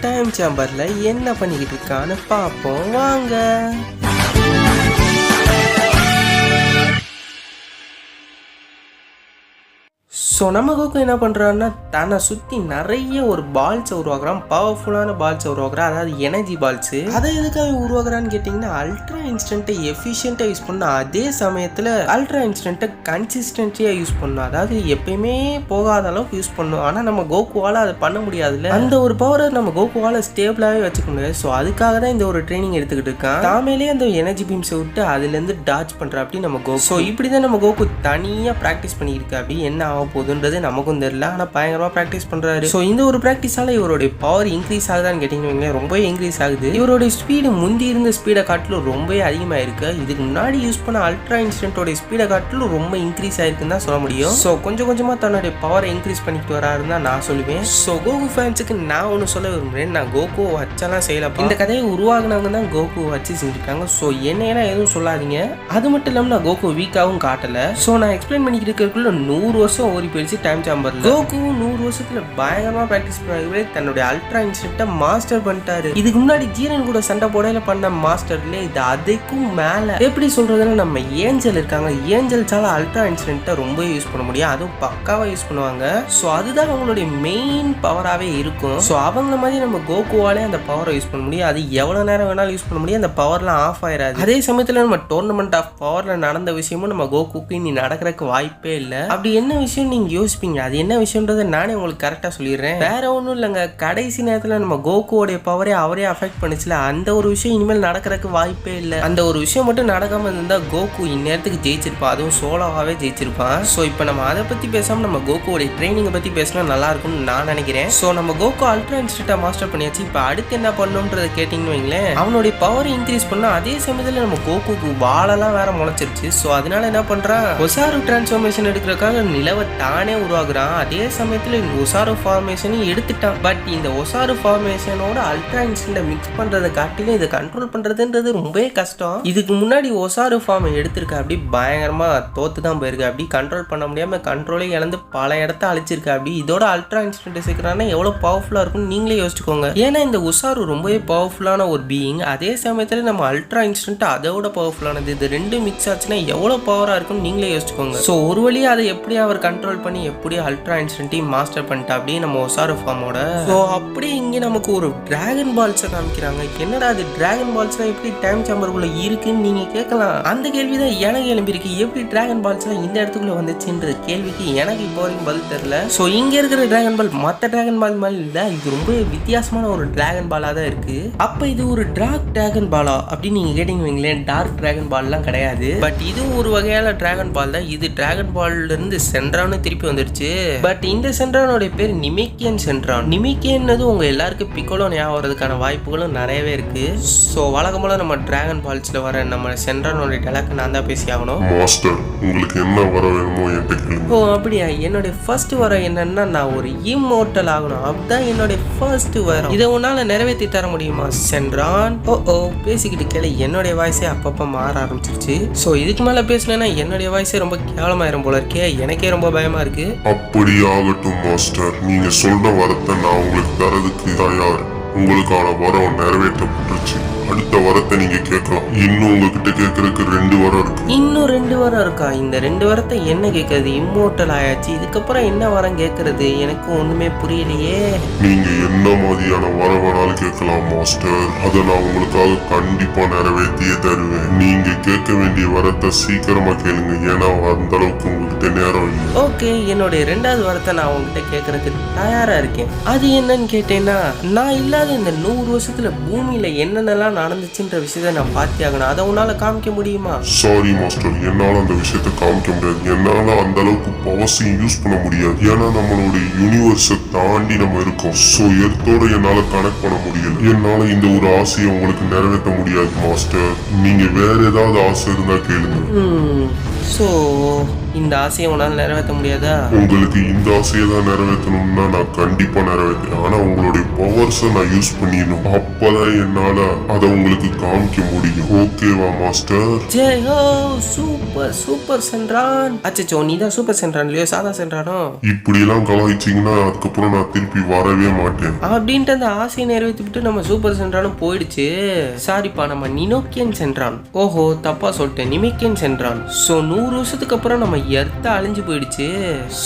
Time சேம்பர்ல என்ன பண்ணிக்கிட்டு இருக்கான்னு பார்ப்போம். வாங்க. ஸோ நம்ம கோக்கு என்ன பண்ணுறான்னா தன்னை சுற்றி நிறைய ஒரு பால்ஸை உருவாக்குறான். பவர்ஃபுல்லான பால்ஸை உருவாக்குறான். அதாவது எனர்ஜி பால்ஸு அதை எதுக்காக உருவாக்குறான்னு கேட்டிங்கன்னா அல்ட்ரா இன்ஸ்டன்ட்டை எஃபிஷியண்ட்டாக யூஸ் பண்ண அதே சமயத்தில் அல்ட்ரா இன்ஸ்டன்ட்டை கன்சிஸ்டன்சியாக யூஸ் பண்ணும். அதாவது எப்பயுமே போகாத அளவுக்கு யூஸ் பண்ணும். ஆனால் நம்ம கோகுவால் அதை பண்ண முடியாதுல்ல. அந்த ஒரு பவரை நம்ம கோகுவால் ஸ்டேபிளாகவே வச்சுக்க முடியாது ஸோ அதுக்காக தான் இந்த ஒரு ட்ரைனிங் எடுத்துக்கிட்டு இருக்கான். தாமேலே அந்த எனர்ஜி பீம்ஸை விட்டு அதுலேருந்து டாச் பண்ணுற அப்படி நம்ம கோகு. ஸோ இப்படி தான் நம்ம கோகு தனியாக ப்ராக்டிஸ் பண்ணியிருக்கா அப்படி என்ன ஆக போகுதுன்றது நமக்கும் தெரியல. ஆனால் பயங்கரமாக ப்ராக்டிஸ் பண்ணுறாரு ஸோ இந்த ஒரு ப்ராக்டிஸால் இவருடைய பவர் இன்க்ரீஸ் ஆகுதான்னு கேட்டிங்கன்னா ரொம்பவே இன்க்ரீஸ் ஆகுது. இவருடைய ஸ்பீடு முந்தி இருந்த ஸ்பீடை காட்டிலும் ரொம்பவே அதிகமாக இருக்கு இதுக்கு முன்னாடி யூஸ் பண்ண அல்ட்ரா இன்ஸ்டன்ட்டோட ஸ்பீடை காட்டிலும் ரொம்ப இன்க்ரீஸ் ஆயிருக்குன்னு தான் சொல்ல முடியும். ஸோ கொஞ்சம் கொஞ்சமாக தன்னுடைய பவரை இன்க்ரீஸ் பண்ணிட்டு வராருன்னு தான் நான் சொல்லுவேன். ஸோ கோகு ஃபேன்ஸுக்கு நான் ஒன்று சொல்ல விரும்புகிறேன் நான் கோகு வச்செல்லாம் செய்யல இந்த கதையை உருவாகினவங்க தான் கோகு வச்சு செஞ்சுருக்காங்க. ஸோ என்னையெல்லாம் எதுவும் சொல்லாதீங்க. அது மட்டும் இல்லாமல் நான் கோகு வீக்காகவும் காட்டலை. ஸோ நான் எக்ஸ்பிளைன் பண்ணிக்கிட்டு இருக்கிறதுக்குள்ள நூறு வருஷம் ஓடி போயிடுச்சு டைம் சாம்பர் கோகுவும் நூறு வருஷத்துல பயங்கரமா பிராக்டிஸ் பண்ணவே தன்னுடைய அல்ட்ரா இன்ஸ்டன்ட்டை மாஸ்டர் பண்ணிட்டாரு. இதுக்கு முன்னாடி ஜீரன் கூட சண்டை போடையில பண்ண மாஸ்டர்ல இது அதுக்கும் மேல. எப்படி சொல்றதுன்னா நம்ம ஏஞ்சல் இருக்காங்க. ஏஞ்சல்ஸால அல்ட்ரா இன்ஸ்டன்ட்டை ரொம்ப யூஸ் பண்ண முடியும். அதுவும் பக்காவா யூஸ் பண்ணுவாங்க. ஸோ அதுதான் அவங்களுடைய மெயின் பவராகவே இருக்கும். ஸோ அவங்கள மாதிரி நம்ம கோகுவாலே அந்த பவரை யூஸ் பண்ண முடியும். அது எவ்வளோ நேரம் வேணாலும் யூஸ் பண்ண முடியும். அந்த பவர்லாம் ஆஃப் ஆயிராது. அதே சமயத்தில் நம்ம டோர்னமெண்ட் ஆஃப் பவரில் நடந்த விஷயமும் நம்ம கோகுக்கு இனி நடக்கிறதுக்கு வாய்ப்பே இல்லை. அப்படி என்ன விஷயம் நீங்கள் யோசிப்பீங்க. அது என்ன விஷயம்ன்றதை நானே உங்களுக்கு கரெக்டாக சொல்லிடுறேன். வேற ஒன்றும் இல்லைங்க. கடைசி நேரத்தில் நம்ம கோகுவோடைய பவரே அவரே அஃபெக்ட் பண்ணிச்சுல அந்த ஒரு விஷயம் இனிமேல் நடக்கிறதுக்கு வாய்ப்பே இல்லை. அந்த ஒரு விஷயம் மட்டும் நடக்காம இருந்தால் கோகு இந்நேரத்துக்கு ஜெயிச்சிருப்பான் அதுவும் சோலோவாகவே ஜெயிச்சிருப்பான் ஸோ இப்போ நம்ம அதை பற்றி பேசாமல் நம்ம கோகுவோடைய ட்ரைனிங்கை பற்றி பேசினா நல்லா இருக்கும்னு நான் நினைக்கிறேன். ஸோ நம்ம கோகு அல்ட்ரா இன்ஸ்டியூட்டாக மாஸ்டர் பண்ணியாச்சு. இப்போ அடுத்து என்ன பண்ணணுன்றதை கேட்டிங்கன்னு வைங்களேன். அவனுடைய பவர் இன்க்ரீஸ் பண்ணா அதே சமயத்தில் நம்ம கோகுக்கு வாழெல்லாம் வேற முளைச்சிருச்சு. ஸோ அதனால என்ன பண்ணுறான் ஒசாரு டிரான்ஸ்ஃபார்மேஷன் எடுக்கிறதுக்காக நிலவை உருவாக்குறான். அதே சமயத்தில் இந்த ஒசாரு ஃபார்மேஷனையும் எடுத்துட்டான். பட் இந்த ஒசாரு ஃபார்மேஷனோட அல்ட்ரா இன்ஸ்டன்ட்டை மிக்ஸ் பண்ணுறதை காட்டிலும் இதை கண்ட்ரோல் பண்ணுறதுன்றது ரொம்பவே கஷ்டம். இதுக்கு முன்னாடி ஒசாரு ஃபார்ம் எடுத்திருக்க அப்படி பயங்கரமாக தோத்து தான் போயிருக்கு. அப்படி கண்ட்ரோல் பண்ண முடியாமல் கண்ட்ரோலே இழந்து பல இடத்த அழிச்சிருக்க. அப்படி இதோட அல்ட்ரா இன்ஸ்டன்ட் சேர்க்குறாங்கன்னா எவ்வளோ பவர்ஃபுல்லாக இருக்கும்னு நீங்களே யோசிச்சுக்கோங்க. ஏன்னா இந்த உசாரு ரொம்பவே பவர்ஃபுல்லான ஒரு பீயிங் அதே சமயத்தில் நம்ம அல்ட்ரா இன்ஸ்டன்ட் அதோட பவர்ஃபுல்லானது இது ரெண்டும் மிக்ஸ் ஆச்சுன்னா எவ்வளோ பவராக இருக்கும்னு நீங்களே யோசிச்சுக்கோங்க. ஸோ ஒரு வழியாக அதை எப்படி அவர் கண்ட்ரோல் பண்ணி எப்படி அல்ட்ரா இன்ஸ்டன்ட்டையும் மாஸ்டர் பண்ணிட்டா அப்படியே நம்ம ஒசாரு ஃபார்மோட ஸோ அப்படியே இங்கே நமக்கு ஒரு டிராகன் பால்ஸை காமிக்கிறாங்க. என்னடா அது டிராகன் பால்ஸ்லாம் எப்படி டைம் சாம்பருக்குள்ள இருக்குன்னு நீங்க கேட்கலாம். அந்த கேள்வி தான் எனக்கு எழும்பியிருக்கு. எப்படி டிராகன் பால்ஸ்லாம் இந்த இடத்துக்குள்ள வந்துச்சுன்ற கேள்விக்கு எனக்கு இப்போ வரைக்கும் பதில் தெரியல. ஸோ இங்க இருக்கிற டிராகன் பால் மற்ற டிராகன் பால் மாதிரி இல்லை. இது ரொம்ப வித்தியாசமான ஒரு டிராகன் பாலாக தான் இருக்கு. அப்போ இது ஒரு டார்க் டிராகன் பாலா அப்படின்னு நீங்க கேட்டிங்க வைங்களேன். டார்க் டிராகன் பால்லாம் கிடையாது. பட் இது ஒரு வகையான டிராகன் பால் தான். இது டிராகன் பால்ல இருந்து திருப்பி வந்துருச்சு பட் இந்த சென்ட்ரானோட பேர் நிமிக்கியன் சென்ட்ரான் நிமிக்கியன்னது உங்க எல்லாருக்கும் பிக்கோலோ ஞாபகம் வரதுக்கான வாய்ப்புகளும் நிறையவே இருக்கு. ஸோ வழக்கம் போல நம்ம டிராகன் பால்ஸ்ல வர நம்ம சென்ட்ரானோட டெலக்கு நான் தான் பேசி ஆகணும். மாஸ்டர் உங்களுக்கு என்ன வர வேணுமோ என்கிட்ட ஓ அப்படியா? என்னுடைய ஃபர்ஸ்ட் வரம் என்னன்னா நான் ஒரு இம்மோட்டல் ஆகணும். அதுதான் என்னுடைய ஃபர்ஸ்ட் வரம். இதை உன்னால நிறைவேற்றி தர முடியுமா? சென்றான். ஓ ஓ பேசிக்கிட்டு கேளு. என்னுடைய வாய்ஸே அப்பப்போ மாற ஆரம்பிச்சிருச்சு. ஸோ இதுக்கு மேலே பேசினேன்னா என்னுடைய வாய்ஸே ரொம்ப கேவலமாயிரும் போல இருக்கே. எனக்கே ரொம்ப பயமா இருக்கு. அப்படி ஆகட்டும் மாஸ்டர். நீங்க சொல்ற வரத்தை நான் உங்களுக்கு தரதுக்கு தயார். உங்களுக்கான வரம் நிறைவேற்றப்பட்டுருச்சு. இன்னும் உங்ககிட்ட கேட்கறதுக்கு ரெண்டு வரம் இருக்கு. இன்னும் ரெண்டு வாரம் இருக்கா? இந்த ரெண்டு வாரத்தை என்ன கேட்கறது இம்மோட்டல் ஆயாச்சு. இதுக்கப்புறம் என்ன வாரம் கேட்கறது எனக்கு ஒண்ணுமே புரியலையே. நீங்க என்ன மாதிரியான வரம் வேணாலும் கேட்கலாம் மாஸ்டர். அதை நான் உங்களுக்காக கண்டிப்பா நிறைவேற்றியே தருவேன். நீங்க கேட்க வேண்டிய வரத்தை சீக்கிரமா கேளுங்க. ஏன்னா அந்த அளவுக்கு உங்ககிட்ட நேரம் இல்லை. ஓகே என்னுடைய ரெண்டாவது வாரத்தை நான் உங்ககிட்ட கேட்கறதுக்கு தயாரா இருக்கேன். அது என்னன்னு கேட்டேன்னா நான் இல்லாத இந்த நூறு வருஷத்துல பூமியில என்னென்னலாம் நடந்துச்சுன்ற விஷயத்த நான் பார்த்தே ஆகணும் அதை உன்னால காமிக்க முடியுமா? சாரி மாஸ்டர் என்னால அந்த விஷயத்தை காமிக்க முடியாது. என்னால அந்த அளவுக்கு பவர்ஸையும் யூஸ் பண்ண முடியாது. ஏன்னா நம்மளுடைய யூனிவர்ஸை தாண்டி நம்ம இருக்கோம். ஸோ எர்த்தோட என்னால கனெக்ட் பண்ண முடியல. என்னால இந்த ஒரு ஆசையை உங்களுக்கு நிறைவேற்ற முடியாது மாஸ்டர் நீங்க வேற ஏதாவது ஆசை இருந்தா கேளுங்க. ஸோ இந்த ஆசையை உன்னால் நிறைவேற்ற முடியாதா? உங்களுக்கு இந்த ஆசையை தான் நிறைவேற்றணும்னா நான் கண்டிப்பா நிறைவேற்றுறேன். ஆனா உங்களுடைய பவர்ஸை நான் யூஸ் பண்ணிடணும். அப்பதான் என்னால அதை உங்களுக்கு காமிக்க முடியும். ஓகேவா master Jai Ho super super சென்றான். அச்சச்சோ நீ தான் சூப்பர் சென்றான் இல்லையோ? சாதா சென்றானோ? இப்படியெல்லாம் கலாய்ச்சிங்கன்னா அதுக்கப்புறம் நான் திருப்பி வரவே மாட்டேன். அப்படின்ட்டு அந்த ஆசையை நிறைவேற்றிவிட்டு நம்ம சூப்பர் சென்றானும் போயிடுச்சு. சாரிப்பா நம்ம நினோக்கியன் சென்றான். ஓஹோ தப்பா சொல்லிட்டேன். நிமிக்கியன் சென்றான். ஸோ நூறு வருஷத்துக்கு அப்புறம் நம்ம எர்த்த அழிஞ்சு போயிடுச்சு.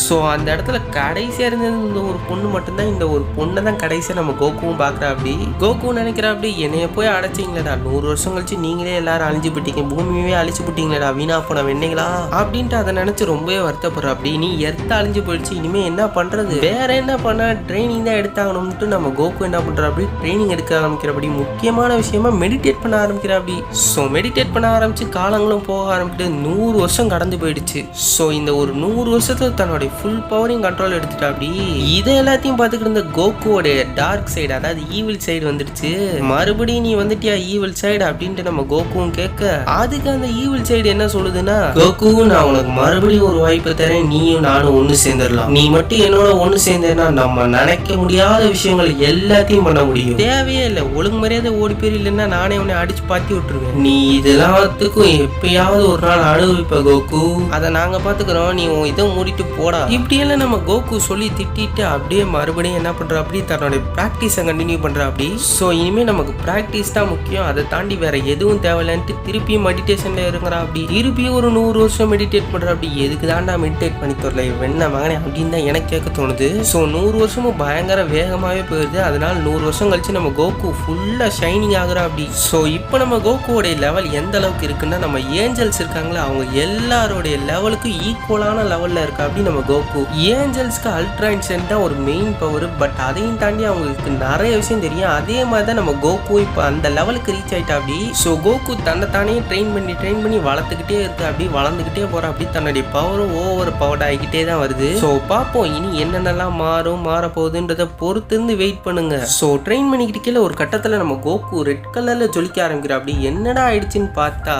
ஸோ அந்த இடத்துல கடைசியாக இருந்தது இந்த ஒரு பொண்ணு மட்டும்தான். இந்த ஒரு பொண்ணை தான் கடைசியாக நம்ம கோகுவும் பார்க்குறா அப்படி கோகுவும் நினைக்கிறா அப்படி என்னைய போய் அடைச்சிங்களேடா. நூறு வருஷம் கழிச்சு நீங்களே எல்லாரும் அழிஞ்சு போட்டீங்க பூமியுமே அழிச்சு போட்டீங்களேடா வீணா போன வெண்ணீங்களா அப்படின்ட்டு அதை நினைச்சு ரொம்பவே வருத்தப்படுற அப்படி நீ எர்த்த அழிஞ்சு போயிடுச்சு. இனிமேல் என்ன பண்ணுறது வேற என்ன பண்ண ட்ரைனிங் தான் எடுத்தாகணும்ட்டு நம்ம கோகு என்ன பண்ணுறா அப்படி ட்ரைனிங் எடுக்க ஆரம்பிக்கிறபடி முக்கியமான விஷயமா மெடிடேட் பண்ண ஆரம்பிக்கிறா அப்படி ஸோ மெடிடேட் பண்ண ஆரம்பிச்சு காலங்களும் போக ஆரம்பிட்டு நூறு வருஷம் கடந்து போயிடுச்சு. ஸோ இந்த ஒரு நூறு வருஷத்தில் தன்னுடைய ஃபுல் பவரையும் கண்ட்ரோல் எடுத்துட்டா அப்படி இதை எல்லாத்தையும் பார்த்துக்கிட்டு இருந்த கோகுவோடைய டார்க் சைடு அதாவது ஈவில் சைடு வந்துடுச்சு. மறுபடியும் நீ வந்துட்டியா ஈவில் சைடு அப்படின்ட்டு நம்ம கோகுவும் கேட்க அதுக்கு அந்த ஈவில் சைடு என்ன சொல்லுதுன்னா கோகு நான் உனக்கு மறுபடியும் ஒரு வாய்ப்பு தரேன். நீயும் நானும் ஒன்று சேர்ந்துடலாம். நீ மட்டும் என்னோட ஒன்று சேர்ந்தேன்னா நம்ம நினைக்க முடியாத விஷயங்கள் எல்லாத்தையும் பண்ண முடியும். தேவையே இல்லை. ஒழுங்கு மரியாதை ஓடி போயிரு இல்லைன்னா நானே உன்னை அடிச்சு பாத்தி விட்டுருவேன். நீ இதெல்லாத்துக்கும் எப்பயாவது ஒரு நாள் அனுபவிப்ப கோகு அதை நாங்கள் பார்த்துக்குறோம் நீ உன் இதை மூடிட்டு போடா. இப்படியெல்லாம் நம்ம கோகு சொல்லி திட்டிட்டு அப்படியே மறுபடியும் என்ன பண்ற? அப்படி தன்னோட ப்ராக்டிஸை கண்டினியூ பண்ற அப்படி. ஸோ இனிமேல் நமக்கு ப்ராக்டிஸ் தான் முக்கியம். அதை தாண்டி வேற எதுவும் தேவையில்லைன்ட்டு திருப்பியும் மெடிடேஷன்ல இருக்கிறா அப்படி. திருப்பியும் ஒரு நூறு வருஷம் மெடிடேட் பண்ற அப்படி. எதுக்கு தாண்டா மெடிடேட் பண்ணி தரல? வெண்ண மகனே அப்படின்னு தான் எனக்கு கேட்க தோணுது. ஸோ நூறு வருஷமும் பயங்கர வேகமாகவே போயிடுது அதனால நூறு வருஷம் கழிச்சு நம்ம கோகு ஃபுல்லாக ஷைனிங் ஆகுறா அப்படி. ஸோ இப்போ நம்ம கோகுவோடைய லெவல் எந்த அளவுக்கு இருக்குன்னா நம்ம ஏஞ்சல்ஸ் இருக்காங்களா அவங்க எல்லாரோடைய லெவலுக்கும் ஈக்குவலான லெவலில் இருக்கா அப்படி நம்ம கோகு ஏஞ்சல்ஸ்க்கு அல்ட்ரா இன்சென்ட் தான் ஒரு மெயின் பவர் பட் அதையும் தாண்டி அவங்களுக்கு நிறைய விஷயம் தெரியும். அதே மாதிரி தான் நம்ம கோகு இப்போ அந்த லெவலுக்கு ரீச் ஆயிட்டா அப்படி ஸோ கோகு தன்னைத்தானே ட்ரெயின் பண்ணி ட்ரெயின் பண்ணி வளர்த்துக்கிட்டே இருக்கு அப்படி வளர்ந்துக்கிட்டே போகிற அப்படி தன்னுடைய பவரும் ஓவர் பவர்ட் ஆகிக்கிட்டே தான் வருது. ஸோ பார்ப்போம் இனி என்னென்னலாம் மாறும் மாற போகுதுன்றதை பொறுத்து இருந்து வெயிட் பண்ணுங்க. ஸோ ட்ரெயின் பண்ணிக்கிட்டு கீழே ஒரு கட்டத்தில் நம்ம கோகு ரெட் கலரில் ஜொலிக்க ஆரம்பிக்கிறோம் அப்படி. என்னடா ஆயிடுச்சுன்னு பார்த்தா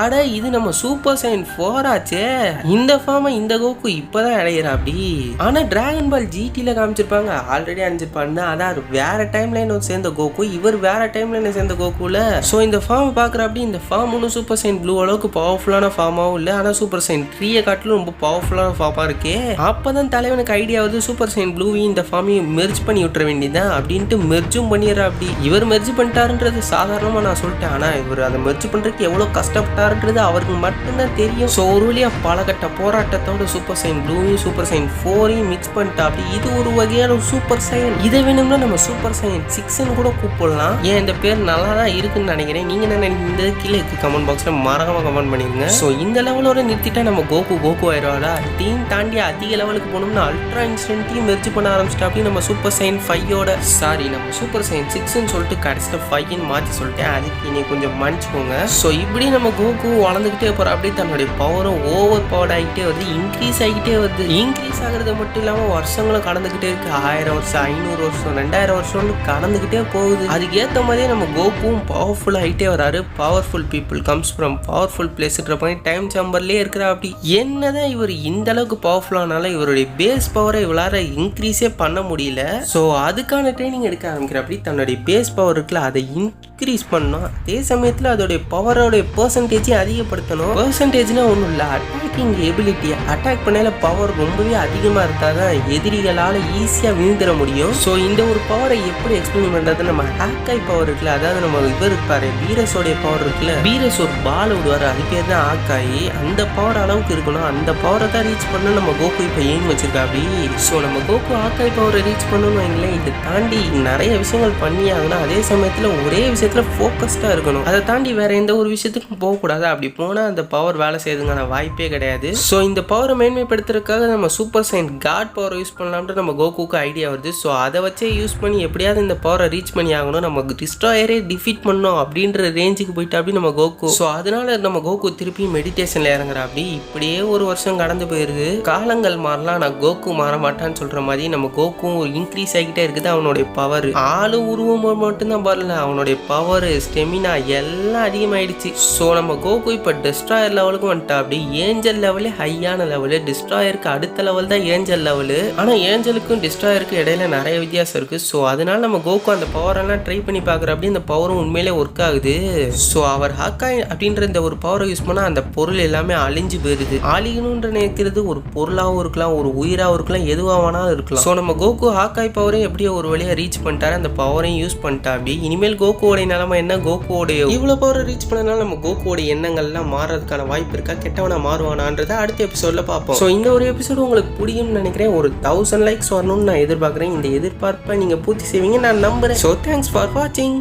ஆட இது நம்ம சூப்பர் சைன் ஃபோர் ஆச்சே. இந்த ஃபார்மை இந்த கோக்கு இப்பதான் அடையிறா அப்படி. ஆனா டிராகன் பால் ஜிடில காமிச்சிருப்பாங்க. ஆல்ரெடி அணிஞ்சிருப்பாங்க அதான் வேற டைம் லைன் சேர்ந்த கோக்கு. இவர் வேற டைம் லைன் சேர்ந்த கோகுல ஸோ இந்த ஃபார்ம் பார்க்குற அப்படி இந்த ஃபார்ம் ஒன்றும் சூப்பர் சைன் ப்ளூ அளவுக்கு பவர்ஃபுல்லான ஃபார்மாவும் இல்லை. ஆனா சூப்பர் சைன் த்ரீயை காட்டிலும் ரொம்ப பவர்ஃபுல்லான ஃபார்மாக இருக்கே. அப்பதான் தலைவனுக்கு ஐடியா வந்து சூப்பர் சைன் ப்ளூவையும் இந்த ஃபார்மையும் மெர்ஜ் பண்ணி விட்டுற வேண்டியதான் அப்படின்ட்டு மெர்ஜும் பண்ணிடுறா அப்படி. இவர் மெர்ஜ் பண்ணிட்டாருன்றது சாதாரணமாக நான் சொல்லிட்டேன். ஆனால் இவர் அதை மெர்ஜ் பண்ணுறதுக்கு எவ்வளோ கஷ்டப்பட்டாருன்றது அவருக்கு மட்டும்தான் தெரியும். ஸோ ஒரு வழியாக பலகட்ட போராட்டத்தோட சூப்பர் சைன் ப்ளூவையும் சூப்பர் சைன் ஃபோரையும் மிக்ஸ் பண்ணிட்டா அப்படி இது ஒரு வகையான சூப்பர் சைன் இதை வேணும்னா நம்ம சூப்பர் சைன் சிக்ஸ்னு கூட கூப்பிடலாம். ஏன் இந்த பேர் நல்லா தான் இருக்குன்னு நினைக்கிறேன். நீங்கள் என்ன நினைக்கிறீங்க? இந்த கீழே இருக்கு கமெண்ட் பாக்ஸில் மறக்காம கமெண்ட் பண்ணிருங்க ஸோ இந்த லெவலோட நிறுத்திட்டா நம்ம கோகு கோகு ஆயிடுவாடா. டீம் தாண்டி அதிக லெவலுக்கு போனோம்னா அல்ட்ரா இன்ஸ்டன்ட்டையும் மெர்ஜ் பண்ண ஆரம்பிச்சிட்டா அப்படி நம்ம சூப்பர் சைன் ஃபையோட சாரி நம்ம சூப்பர் சைன் சிக்ஸ்ன்னு சொல்லிட்டு கடைசியில் ஃபைவ்னு மாற்றி சொல்லிட்டேன். அதுக்கு இனி கொஞ்சம் மன்னிச்சுக்கோங்க. ஸோ இப்படி நம்ம கோகு வளர்ந்துக்கிட்டே போகிறோம் அப்படியே தன்னுடைய பவரும் ஓவர் பவர் ஆகிட்டே வருது இன்க்ரீஸ் ஆகிட்டே வருது. இன்க்ரீஸ் ஆகுறது மட்டும் இல்லாமல் வருஷங்களும் கடந்துக்கிட்டே இருக்குது ஆயிரம் வருஷம் ஐநூறு வருஷம் ரெண்டாயிரம் வருஷம்னு கடந்துக்கிட்டே போகுது. அதுக்கேற்ற மாதிரியே நம்ம கோகுவும் பவர்ஃபுல் ஆகிட்டே வராரு. Powerful people comes from powerful பிளேஸ்ன்ற மாதிரி டைம் சாம்பர்லேயே இருக்கிற அப்படி என்னதான் இவர் இந்த அளவுக்கு பவர்ஃபுல்லானாலும் இவருடைய பேஸ் பவரை இவளார இன்க்ரீஸே பண்ண முடியல. ஸோ அதுக்கான ட்ரைனிங் எடுக்க ஆரம்பிக்கிற அப்படி தன்னுடைய பேஸ் பவர் இருக்குல்ல அதை இன்க்ரீஸ் பண்ணணும். அதே சமயத்தில் அதோடைய பவரோடைய பர்சன்டேஜையும் அதிகப்படுத்தணும். பர்சன்டேஜ்னா ஒன்றும் இல்லை அட்டாக்கிங் எபிலிட்டி அட்டாக் பண்ணல பவர் ரொம்பவே அதிகமாக இருந்தால் தான் எதிரிகளால் ஈஸியாக வீழ்ந்துட முடியும். ஸோ இந்த ஒரு பவரை எப்படி எக்ஸ்பிளைன் பண்ணுறது நம்ம ஹாக்காய் பவர் இருக்குல்ல அதாவது நம்ம இவர் இருப்பாரு பீரஸோடைய பவர் இருக்குல்ல பீரஸ் ஒரு பால் விடுவார் அது பேர் தான் ஆக்காயி அந்த பவர் அளவுக்கு இருக்கணும் அந்த பவரை தான் ரீச் பண்ண நம்ம கோகு இப்போ எய்ம் வச்சிருக்காப்படி ஸோ நம்ம கோகு ஆக்காய் பவரை ரீச் பண்ணணும் வைங்களேன் இதை தாண்டி நிறைய விஷயங்கள் பண்ணி ஆகணும் அதே சமயத்தில் ஒரே விஷயத்தில் ஃபோக்கஸ்டாக இருக்கணும். அதை தாண்டி வேற எந்த ஒரு விஷயத்துக்கும் போகக்கூடாது. அப்படி போனால் அந்த பவர் வேலை செய்யறதுக்கான வாய்ப்பே கிடையாது. கிடையாது. ஸோ இந்த பவரை மேன்மைப்படுத்துறதுக்காக நம்ம சூப்பர் சைன் காட் பவரை யூஸ் பண்ணலாம்னு நம்ம கோகுக்கு ஐடியா வருது. ஸோ அதை வச்சே யூஸ் பண்ணி எப்படியாவது இந்த பவரை ரீச் பண்ணி ஆகணும். நம்ம டிஸ்ட்ராயரே டிஃபீட் பண்ணோம் அப்படின்ற ரேஞ்சுக்கு போயிட்டு அப்படி நம்ம கோகு. ஸோ அதனால நம்ம கோகு திருப்பி மெடிடேஷன்ல இறங்குற அப்படி. இப்படியே ஒரு வருஷம் கடந்து போயிருது. காலங்கள் மாறலாம் நான் கோகு மாற மாட்டான்னு சொல்ற மாதிரி நம்ம கோகுவும் இன்க்ரீஸ் ஆகிட்டே இருக்குது. அவனுடைய பவர் ஆளு உருவம் மட்டும்தான் வரல அவனுடைய பவர் ஸ்டெமினா எல்லாம் அதிகமாயிடுச்சு. ஸோ நம்ம கோகு இப்போ டெஸ்ட்ராயர் லெவலுக்கு வந்துட்டா அப்படி. ஏஞ்சல் ஏஞ்சல் லெவலு ஹையான லெவலு. டிஸ்ட்ராயருக்கு அடுத்த லெவல் தான் ஏஞ்சல் லெவலு. ஆனால் ஏஞ்சலுக்கும் டிஸ்ட்ராயருக்கும் இடையில நிறைய வித்தியாசம் இருக்கு. ஸோ அதனால நம்ம கோகு அந்த பவரெல்லாம் ட்ரை பண்ணி பார்க்குறப்படி அந்த பவரும் உண்மையிலே ஒர்க் ஆகுது. ஸோ அவர் ஹாக்காய் அப்படின்ற இந்த ஒரு பவரை யூஸ் பண்ணால் அந்த பொருள் எல்லாமே அழிஞ்சு போயிருது. அழியணுன்ற நினைக்கிறது ஒரு பொருளாகவும் இருக்கலாம் ஒரு உயிராகவும் இருக்கலாம் எதுவாக வேணாலும் இருக்கலாம். ஸோ நம்ம கோகு ஹாக்காய் பவரையும் எப்படியோ ஒரு வழியாக ரீச் பண்ணிட்டாரு அந்த பவரையும் யூஸ் பண்ணிட்டா அப்படி இனிமேல் கோகுவோடைய நிலமை என்ன? கோகுவோடைய இவ்வளோ பவரை ரீச் பண்ணனால நம்ம கோகுவோடைய எண்ணங்கள்லாம் மாறுறதுக்கான வாய்ப்பு இருக்கா? கெட்டவனா மாறுவானான்றதை அடுத்த எபிசோடில் பார்ப்போம். ஸோ இந்த ஒரு எபிசோடு உங்களுக்கு பிடிக்கும்னு நினைக்கிறேன். ஒரு தௌசண்ட் லைக்ஸ் வரணும்னு நான் எதிர்பார்க்குறேன். இந்த எதிர்பார்ப்பை நீங்கள் பூர்த்தி செய்வீங்க நான் நம்புறேன். ஸோ தேங்க்ஸ் ஃபார் வாட்சிங்